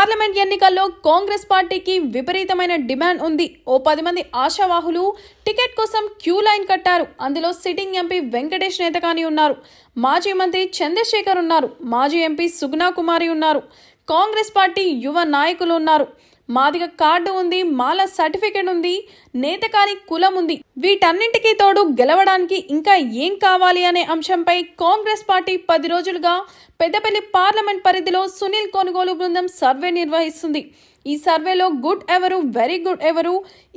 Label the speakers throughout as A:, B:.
A: Parliament ఎన్నికల్లో కాంగ్రెస్ పార్టీకి విపరీతమైన డిమాండ్ ఉంది. ఓ పది మంది ఆశావాహులు టికెట్ కోసం క్యూ లైన్ కట్టారు. అందులో సిట్టింగ్ ఎంపీ వెంకటేష్ నేతకాని ఉన్నారు. మాజీ మంత్రి చంద్రశేఖర్ ఉన్నారు. మాజీ ఎంపీ సుగ్నా కుమారి ఉన్నారు. కాంగ్రెస్ పార్టీ యువ నాయకులు ఉన్నారు. మాదిగ కార్డు ఉంది మాల సర్టిఫికెట్ ఉంది నేతకాని కులం ఉంది. వీటన్నింటికీ తోడు గెలవడానికి ఇంకా ఏం కావాలి అనే అంశంపై కాంగ్రెస్ పార్టీ పది రోజులుగా పెద్దపల్లి పార్లమెంట్ పరిధిలో సునీల్ కొనుగోలు బృందం సర్వే నిర్వహిస్తుంది. ఈ సర్వేలో గుడ్ ఎవరు వెరీ గుడ్ ఎవరు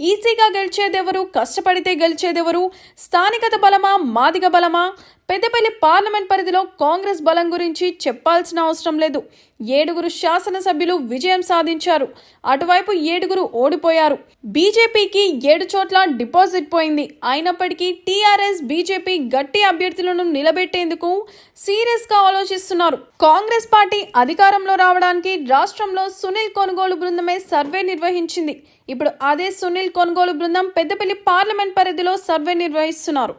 A: ఈజీగా గెలిచేదెవరు కష్టపడితే గెలిచేదెవరు స్థానికత బలమా మాదిగ బలమా పెద్దపల్లి పార్లమెంట్ పరిధిలో కాంగ్రెస్ బలం గురించి చెప్పాల్సిన అవసరం లేదు. ఏడుగురు శాసనసభ్యులు విజయం సాధించారు. అటువైపు ఏడుగురు ఓడిపోయారు. బీజేపీకి ఏడు చోట్ల డిపాజిట్ పోయింది. అయినప్పటికీ టీఆర్ఎస్ బీజేపీ గట్టి అభ్యర్థులను నిలబెట్టేందుకు సీరియస్గా ఆలోచిస్తున్నారు. కాంగ్రెస్ పార్టీ అధికారంలో రావడానికి రాష్ట్రంలో సునీల్ కొనుగోలు బృందమే సర్వే నిర్వహించింది. ఇప్పుడు అదే సునీల్ కొనుగోలు బృందం పెద్దపల్లి పార్లమెంట్ పరిధిలో సర్వే నిర్వహిస్తున్నారు.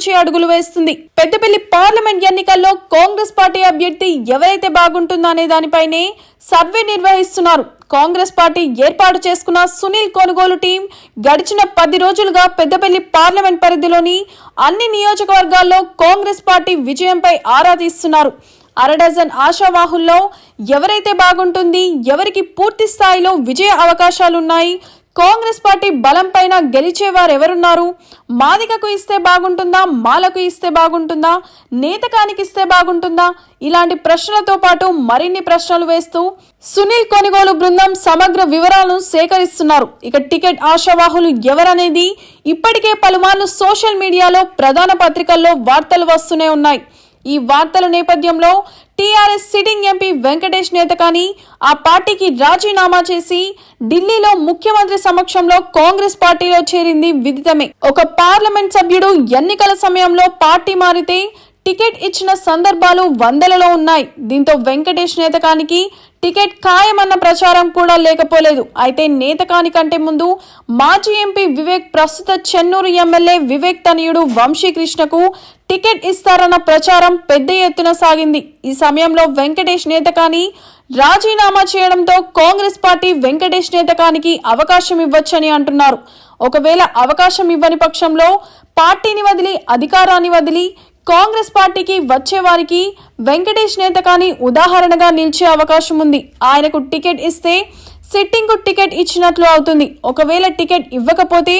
A: నుంచి అడుగులు వేస్తుంది. పెద్దపల్లి పార్లమెంట్ ఎన్నికల్లో కాంగ్రెస్ పార్టీ అభ్యర్థి ఎవరైతే బాగుంటుందో అనే దానిపైనే సర్వే నిర్వహిస్తున్నారు. కాంగ్రెస్ పార్టీ ఏర్పాటు చేసుకున్న సునీల్ కొనుగోలు టీం గడిచిన పది రోజులుగా పెద్దపల్లి పార్లమెంట్ పరిధిలోని అన్ని నియోజకవర్గాల్లో కాంగ్రెస్ పార్టీ విజయంపై ఆరా తీస్తున్నారు. అరడజన్ ఆశావాహుల్లో ఎవరైతే బాగుంటుంది ఎవరికి పూర్తి స్థాయిలో విజయ అవకాశాలున్నాయి కాంగ్రెస్ పార్టీ బలంపైన గెలిచేవారెవరున్నారు? మాదికకు ఇస్తే బాగుంటుందా? మాలకు ఇస్తే బాగుంటుందా? నేతకానికి ఇస్తే బాగుంటుందా? ఇలాంటి ప్రశ్నలతో పాటు మరిన్ని ప్రశ్నలు వేస్తూ సునీల్ కొనుగోలు బృందం సమగ్ర వివరాలను సేకరిస్తున్నారు. ఇక టికెట్ ఆశావాహులు ఎవరనేది ఇప్పటికే పలుమార్లు సోషల్ మీడియాలో ప్రధాన పత్రికల్లో వార్తలు వస్తూనే ఉన్నాయి. ఈ వార్తల నేపథ్యంలో టీఆర్ఎస్ సిట్టింగ్ ఎంపీ వెంకటేష్ నేత కానీ ఆ పార్టీకి రాజీనామా చేసి ఢిల్లీలో ముఖ్యమంత్రి సమక్షంలో కాంగ్రెస్ పార్టీలో చేరింది విదితమే. ఒక పార్లమెంట్ సభ్యుడు ఎన్నికల సమయంలో పార్టీ మారితే టికెట్ ఇచ్చిన సందర్భాలు వందలలో ఉన్నాయి. దీంతో వెంకటేష్ నేతకానికి టికెట్ ఖాయమన్న ప్రచారం కూడా లేకపోలేదు. అయితే నేతకాని కంటే ముందు మాజీ ఎంపీ వివేక్ ప్రస్తుత చెన్నూరు ఎమ్మెల్యే వివేక్ తనయుడు వంశీకృష్ణకు టికెట్ ఇస్తారన్న ప్రచారం పెద్ద ఎత్తున సాగింది. ఈ సమయంలో వెంకటేష్ నేతకాని రాజీనామా చేయడంతో కాంగ్రెస్ పార్టీ వెంకటేష్ నేతకానికి అవకాశం ఇవ్వచ్చని అంటున్నారు. ఒకవేళ అవకాశం ఇవ్వని పక్షంలో పార్టీని వదిలి అధికారాన్ని వదిలి కాంగ్రెస్ పార్టీకి వచ్చేవారికి వెంకటేష్ నేత కానీ ఉదాహరణగా నిలిచే అవకాశం ఉంది. ఆయనకు టికెట్ ఇస్తే సిట్టింగ్కు టికెట్ ఇచ్చినట్లు అవుతుంది. ఒకవేళ టికెట్ ఇవ్వకపోతే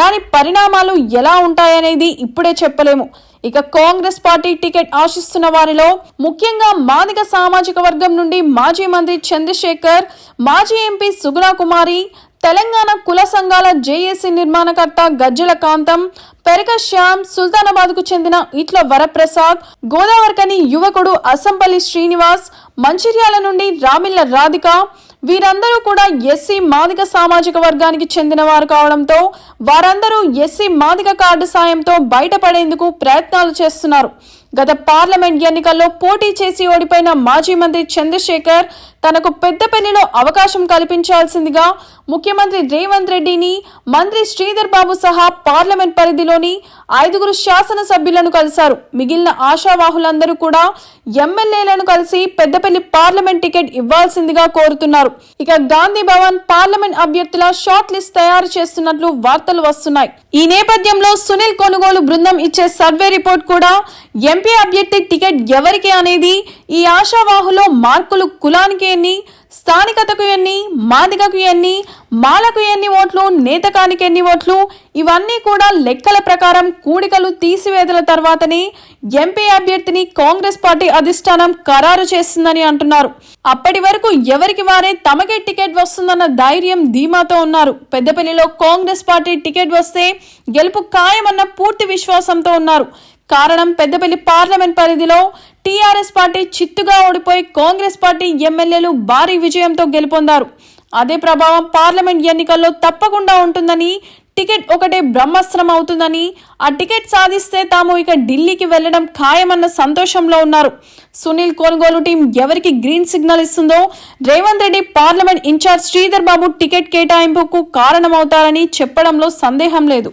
A: దాని పరిణామాలు ఎలా ఉంటాయనేది ఇప్పుడే చెప్పలేము. ఇక కాంగ్రెస్ పార్టీ టికెట్ ఆశిస్తున్న వారిలో ముఖ్యంగా మాదిగ సామాజిక వర్గం నుండి మాజీ మంత్రి చంద్రశేఖర్ మాజీ ఎంపీ సుగుణా కుమారి తెలంగాణ కుల సంఘాల జేఏసీ నిర్మాణకర్త గజ్జల కాంతం పెరక శ్యామ్ సుల్తానాబాద్కు చెందిన ఇట్ల వరప్రసాద్ గోదావరికని యువకుడు అసంపల్లి శ్రీనివాస్ మంచిర్యాల నుండి రామిళ్ళ రాధిక వీరందరూ కూడా ఎస్సీ మాదిక సామాజిక వర్గానికి చెందినవారు కావడంతో వారందరూ ఎస్సీ మాదిక కార్డు సాయంతో బయటపడేందుకు ప్రయత్నాలు చేస్తున్నారు. గత పార్లమెంట్ ఎన్నికల్లో పోటీ చేసి ఓడిపోయిన మాజీ మంత్రి చంద్రశేఖర్ తనకు పెద్దపల్లిలో అవకాశం కల్పించాల్సిందిగా ముఖ్యమంత్రి రేవంత్ రెడ్డిని మంత్రి శ్రీధర్ బాబు సహా పార్లమెంట్ పరిధిలోని ఐదుగురు శాసనసభ్యులను కలిశారు. మిగిలిన ఆశావాహులందరూ కూడా ఎమ్మెల్యేలను కలిసి పెద్దపల్లి పార్లమెంట్ టికెట్ ఇవ్వాల్సిందిగా కోరుతున్నారు. ఇక గాంధీ భవన్ పార్లమెంట్ అభ్యర్థుల షార్ట్ లిస్ట్ తయారు చేస్తున్నట్లు వార్తలు వస్తున్నాయి. ఈ నేపథ్యంలో సునీల్ కొనుగోలు బృందం ఇచ్చే సర్వే రిపోర్ట్ కూడా ఎంపీ అభ్యర్థి టికెట్ ఎవరికి అనేది ఈ ఆశావాహులో మార్కులు కులానికి ఎన్ని స్థానికతకు ఎన్ని మాదిగకు ఎన్ని మాలకు ఎన్ని ఓట్లు నేతకానికి ఎన్ని ఓట్లు ఇవన్నీ కూడా లెక్కల ప్రకారం కూడికలు తీసివేతల తర్వాతనే ఎంపీ అభ్యర్థిని కాంగ్రెస్ పార్టీ అధిష్టానం ఖరారు చేస్తుందని అంటున్నారు. అప్పటి వరకు ఎవరికి వారే తమకే టికెట్ వస్తుందన్న ధైర్యం ధీమాతో ఉన్నారు. పెద్దపల్లిలో కాంగ్రెస్ పార్టీ టికెట్ వస్తే గెలుపు ఖాయమన్న పూర్తి విశ్వాసంతో ఉన్నారు. కారణం పెద్దపల్లి పార్లమెంట్ పరిధిలో టీఆర్ఎస్ పార్టీ చిత్తుగా ఓడిపోయి కాంగ్రెస్ పార్టీ ఎమ్మెల్యేలు భారీ విజయంతో గెలుపొందారు. అదే ప్రభావం పార్లమెంట్ ఎన్నికల్లో తప్పకుండా ఉంటుందని టికెట్ ఒకటే బ్రహ్మాస్త్రం అవుతుందని ఆ టికెట్ సాధిస్తే తాము ఇక ఢిల్లీకి వెళ్ళడం ఖాయమన్న సంతోషంలో ఉన్నారు. సునీల్ కొనుగోలు టీం ఎవరికి గ్రీన్ సిగ్నల్ ఇస్తుందో Revanth Reddy parliament in charge Sridhar Babu ticket కేటాయింపుకు కారణమవుతారని చెప్పడంలో సందేహం లేదు.